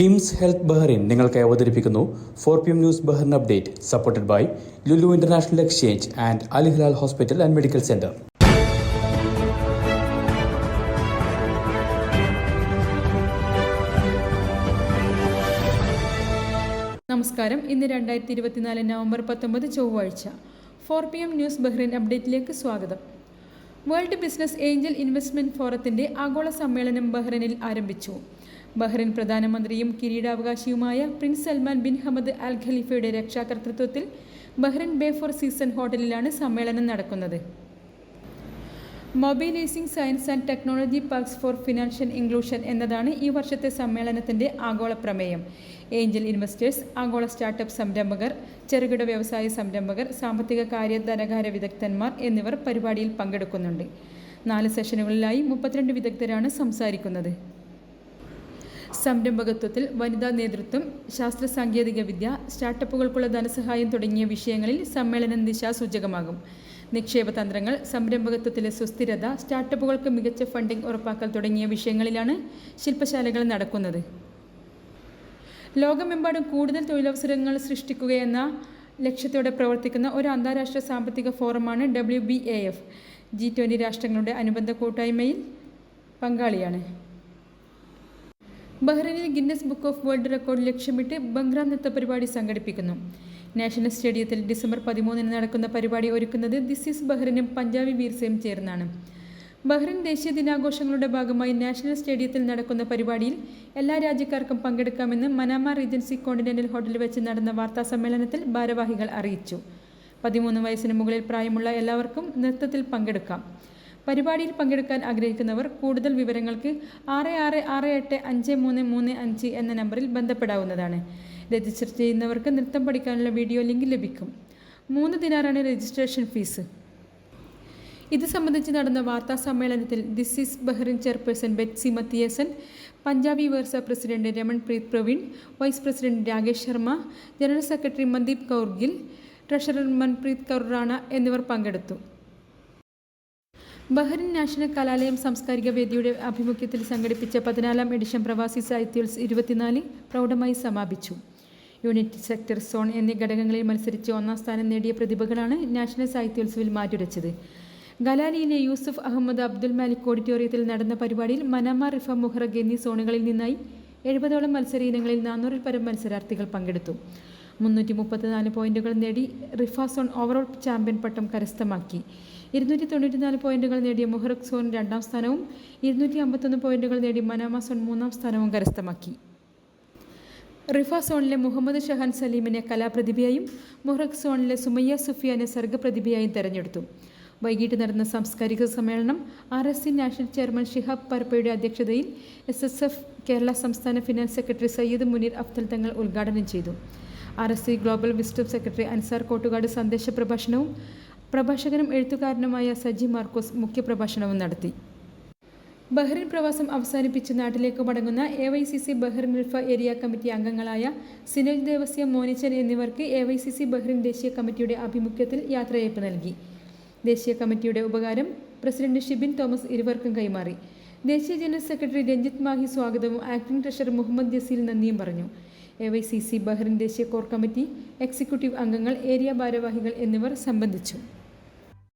KIMS health Bahrain നിങ്ങൾക്കായി അവതരിപ്പിക്കുന്നു four P M news Bahrain update supported by Lulu international exchange and അലിഹ്ലാൽ hospital and medical centre. നമസ്കാരം. ഇന്ന് രണ്ടായിരത്തി ഇരുപത്തിനാല് നവംബർ പത്തൊമ്പത് ചൊവ്വാഴ്ച. Four P M news Bahrain അപ്ഡേറ്റിലേക്ക് സ്വാഗതം. വേൾഡ് ബിസിനസ് ഏഞ്ചൽ ഇൻവെസ്റ്റ്മെന്റ് ഫോറത്തിന്റെ ആഗോള സമ്മേളനം ബഹ്റിനിൽ ആരംഭിച്ചു. ബഹ്റിൻ പ്രധാനമന്ത്രിയും കിരീടാവകാശിയുമായ prince Salman bin Hamad Al ഖലീഫയുടെ രക്ഷാകർതൃത്വത്തിൽ ബഹ്റിൻ ബേ ഫോർ സീസൺ ഹോട്ടലിലാണ് സമ്മേളനം നടക്കുന്നത്. Mobilising science and technology parks for financial inclusion എന്നതാണ് ഈ വർഷത്തെ സമ്മേളനത്തിന്റെ ആഗോള പ്രമേയം. ഏഞ്ചൽ ഇൻവെസ്റ്റേഴ്സ് ആഗോള സ്റ്റാർട്ടപ്പ് സംരംഭകർ ചെറുകിട വ്യവസായ സംരംഭകർ സാമ്പത്തിക കാര്യ ധനകാര്യ വിദഗ്ധന്മാർ എന്നിവർ പരിപാടിയിൽ പങ്കെടുക്കുന്നുണ്ട്. നാല് സെഷനുകളിലായി മുപ്പത്തിരണ്ട് വിദഗ്ധരാണ് സംസാരിക്കുന്നത്. സംരംഭകത്വത്തിൽ വനിതാ നേതൃത്വം ശാസ്ത്ര സാങ്കേതിക വിദ്യ സ്റ്റാർട്ടപ്പുകൾക്കുള്ള ധനസഹായം തുടങ്ങിയ വിഷയങ്ങളിൽ സമ്മേളനം ദിശാസൂചകമാകും നിക്ഷേപ തന്ത്രങ്ങൾ സംരംഭകത്വത്തിലെ സുസ്ഥിരത സ്റ്റാർട്ടപ്പുകൾക്ക് മികച്ച ഫണ്ടിംഗ് ഉറപ്പാക്കൽ തുടങ്ങിയ വിഷയങ്ങളിലാണ് ശില്പശാലകൾ നടക്കുന്നത്. ലോകമെമ്പാടും കൂടുതൽ തൊഴിലവസരങ്ങൾ സൃഷ്ടിക്കുകയെന്ന ലക്ഷ്യത്തോടെ പ്രവർത്തിക്കുന്ന ഒരു അന്താരാഷ്ട്ര സാമ്പത്തിക ഫോറമാണ് W B A F. G twenty രാഷ്ട്രങ്ങളുടെ അനുബന്ധ കൂട്ടായ്മയിൽ പങ്കാളിയാണ്. ബഹ്റൈനിൽ Guinness book of world record ലക്ഷ്യമിട്ട് ബംഗ്രാം നൃത്ത പരിപാടി സംഘടിപ്പിക്കുന്നു. നാഷണൽ സ്റ്റേഡിയത്തിൽ ഡിസംബർ പതിമൂന്നിന് നടക്കുന്ന പരിപാടി ഒരുക്കുന്നത് ദിസ് ഈസ് ബഹ്റിനും പഞ്ചാബി വീർസയും ചേർന്നാണ്. ബഹ്റിൻ ദേശീയ ദിനാഘോഷങ്ങളുടെ ഭാഗമായി നാഷണൽ സ്റ്റേഡിയത്തിൽ നടക്കുന്ന പരിപാടിയിൽ എല്ലാ രാജ്യക്കാർക്കും പങ്കെടുക്കാമെന്ന് മനാമ റീജൻസി കോണ്ടിനെന്റൽ ഹോട്ടലിൽ വെച്ച് നടന്ന വാർത്താ സമ്മേളനത്തിൽ ഭാരവാഹികൾ അറിയിച്ചു. പതിമൂന്ന് വയസ്സിന് മുകളിൽ പ്രായമുള്ള എല്ലാവർക്കും നൃത്തത്തിൽ പങ്കെടുക്കാം. പരിപാടിയിൽ പങ്കെടുക്കാൻ ആഗ്രഹിക്കുന്നവർ കൂടുതൽ വിവരങ്ങൾക്ക് ആറ് ആറ് ആറ് എട്ട് അഞ്ച് മൂന്ന് മൂന്ന് അഞ്ച് എന്ന നമ്പറിൽ ബന്ധപ്പെടാവുന്നതാണ്. രജിസ്റ്റർ ചെയ്യുന്നവർക്ക് നൃത്തം പഠിക്കാനുള്ള വീഡിയോ ലിങ്ക് ലഭിക്കും. മൂന്ന് ദിനാറാണ് രജിസ്ട്രേഷൻ ഫീസ്. ഇത് സംബന്ധിച്ച് നടന്ന വാർത്താ സമ്മേളനത്തിൽ this is Bahrain chairperson Betsy Mathiesen Punjabi Virsa president Ramanpreet Praveen vice president Rakesh Sharma general secretary Mandeep Kaur Gill treasurer Manpreet Kaur Rana എന്നിവർ പങ്കെടുത്തു. ബഹ്റിൻ നാഷണൽ കലാലയം സാംസ്കാരിക വേദിയുടെ ആഭിമുഖ്യത്തിൽ സംഘടിപ്പിച്ച പതിനാലാം എഡിഷൻ പ്രവാസി സാഹിത്യോത്സ് ഇരുപത്തിനാല് പ്രൗഢമായി സമാപിച്ചു. യൂണിറ്റ് സെക്ടർ സോൺ എന്നീ ഘടകങ്ങളിൽ മത്സരിച്ച് ഒന്നാം സ്ഥാനം നേടിയ പ്രതിഭകളാണ് നാഷണൽ സാഹിത്യോത്സവിൽ മാറ്റുരച്ചത്. ഗലാലിയിലെ യൂസഫ് അഹമ്മദ് അബ്ദുൽ മാലിക് ഓഡിറ്റോറിയത്തിൽ നടന്ന പരിപാടിയിൽ മനാമ റിഫ മുഹറഗ് എന്നീ സോണുകളിൽ നിന്നായി എഴുപതോളം മത്സര ഇനങ്ങളിൽ നാനൂറിൽ പരം മത്സരാർത്ഥികൾ പങ്കെടുത്തു. മുന്നൂറ്റി മുപ്പത്തിനാല് പോയിന്റുകൾ നേടി റിഫ സോൺ ഓവറോൾ ചാമ്പ്യൻ പട്ടം കരസ്ഥമാക്കി. ഇരുന്നൂറ്റി തൊണ്ണൂറ്റിനാല് പോയിന്റുകൾ നേടിയ മുഹറക് സോൺ രണ്ടാം സ്ഥാനവും ഇരുന്നൂറ്റി അമ്പത്തൊന്ന് പോയിന്റുകൾ നേടി മനാമ സോൺ മൂന്നാം സ്ഥാനവും കരസ്ഥമാക്കി. റിഫ സോണിലെ മുഹമ്മദ് ഷഹാൻ സലീമിനെ കലാപ്രതിഭയായും മുഹറക് സോണിലെ സുമയ്യ സുഫിയാനെ സർഗപ്രതിഭയായും തെരഞ്ഞെടുത്തു. വൈകിട്ട് നടന്ന സാംസ്കാരിക സമ്മേളനം R S C national chairman Shihab പരപ്പയുടെ അധ്യക്ഷതയിൽ എസ് എസ് എഫ് കേരള സംസ്ഥാന ഫിനാൻസ് സെക്രട്ടറി സയ്യിദ് മുനീർ അഫ്തൽ തങ്ങൾ ഉദ്ഘാടനം ചെയ്തു. R S C global wisdom secretary Ansar Kottukad സന്ദേശ പ്രഭാഷണവും പ്രഭാഷകനും എഴുത്തുകാരനുമായ സജി മാർക്കോസ് മുഖ്യപ്രഭാഷണവും നടത്തി. ബഹ്റിൻ പ്രവാസം അവസാനിപ്പിച്ച് നാട്ടിലേക്ക് മടങ്ങുന്ന A Y C C Bahrain Riffa area committee അംഗങ്ങളായ സിനോജ് ദേവസ്യ മോനിച്ചൻ എന്നിവർക്ക് A Y C C Bahrain ദേശീയ കമ്മിറ്റിയുടെ ആഭിമുഖ്യത്തിൽ യാത്രയയപ്പ് നൽകി. ദേശീയ കമ്മിറ്റിയുടെ ഉപകാരം പ്രസിഡന്റ് ഷിബിൻ തോമസ് ഇരുവർക്കും കൈമാറി. ദേശീയ ജനറൽ സെക്രട്ടറി രഞ്ജിത് മാഹി സ്വാഗതവും ആക്ടിംഗ് ട്രഷറർ മുഹമ്മദ് ജസീൽ നന്ദിയും പറഞ്ഞു. A Y C C Bahrain ദേശീയ കോർ കമ്മിറ്റി എക്സിക്യൂട്ടീവ് അംഗങ്ങൾ ഏരിയ ഭാരവാഹികൾ എന്നിവർ സംബന്ധിച്ചു.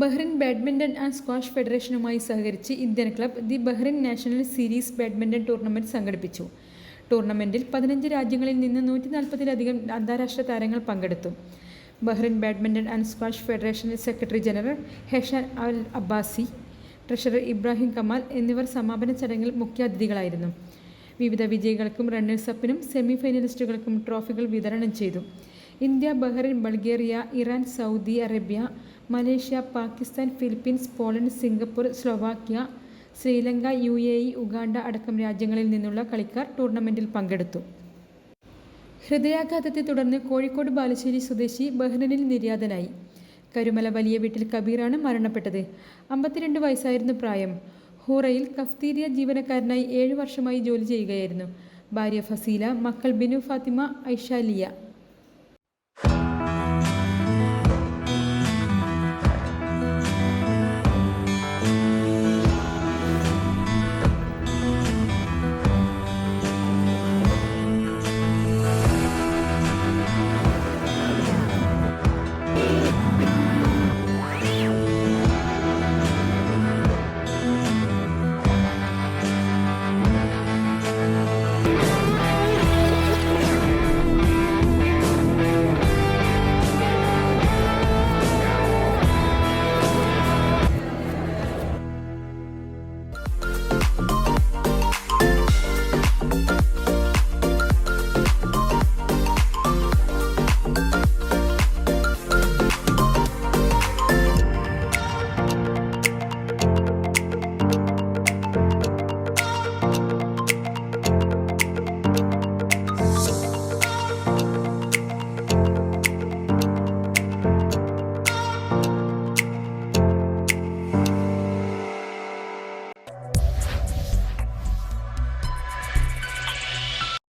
ബഹ്റിൻ ബാഡ്മിന്റൺ ആൻഡ് സ്ക്വാഷ് ഫെഡറേഷനുമായി സഹകരിച്ച് Indian club the Bahrain national series badminton tournament സംഘടിപ്പിച്ചു. ടൂർണമെന്റിൽ പതിനഞ്ച് രാജ്യങ്ങളിൽ നിന്ന് നൂറ്റി നാൽപ്പതിലധികം അന്താരാഷ്ട്ര താരങ്ങൾ പങ്കെടുത്തു. Bahrain badminton and squash federation secretary general Hesha Al Abbasi treasurer Ibrahim Kamal എന്നിവർ സമാപന ചടങ്ങിൽ മുഖ്യാതിഥികളായിരുന്നു. വിവിധ വിജയികൾക്കും റണ്ണേഴ്സപ്പിനും സെമി ഫൈനലിസ്റ്റുകൾക്കും ട്രോഫികൾ വിതരണം ചെയ്തു. India Bahrain Bulgaria Iran Saudi Arabia Malaysia Pakistan Philippines Poland Singapore Slovakia Sri Lanka U A E Uganda അടക്കം രാജ്യങ്ങളിൽ നിന്നുള്ള കളിക്കാർ ടൂർണമെന്റിൽ പങ്കെടുത്തു. ഹൃദയാഘാതത്തെ തുടർന്ന് കോഴിക്കോട് ബാലുശ്ശേരി സ്വദേശി ബഹ്റിനിൽ നിര്യാതനായി. കരുമല വലിയ വീട്ടിൽ കബീറാണ് മരണപ്പെട്ടത്. അമ്പത്തിരണ്ട് വയസ്സായിരുന്നു പ്രായം. ഹൂറയിൽ കഫ്തീരിയ ജീവനക്കാരനായി ഏഴു വർഷമായി ജോലി ചെയ്യുകയായിരുന്നു. ഭാര്യ ഫസീല മക്കൾ ബിനു ഫാത്തിമ ഐഷാലിയ.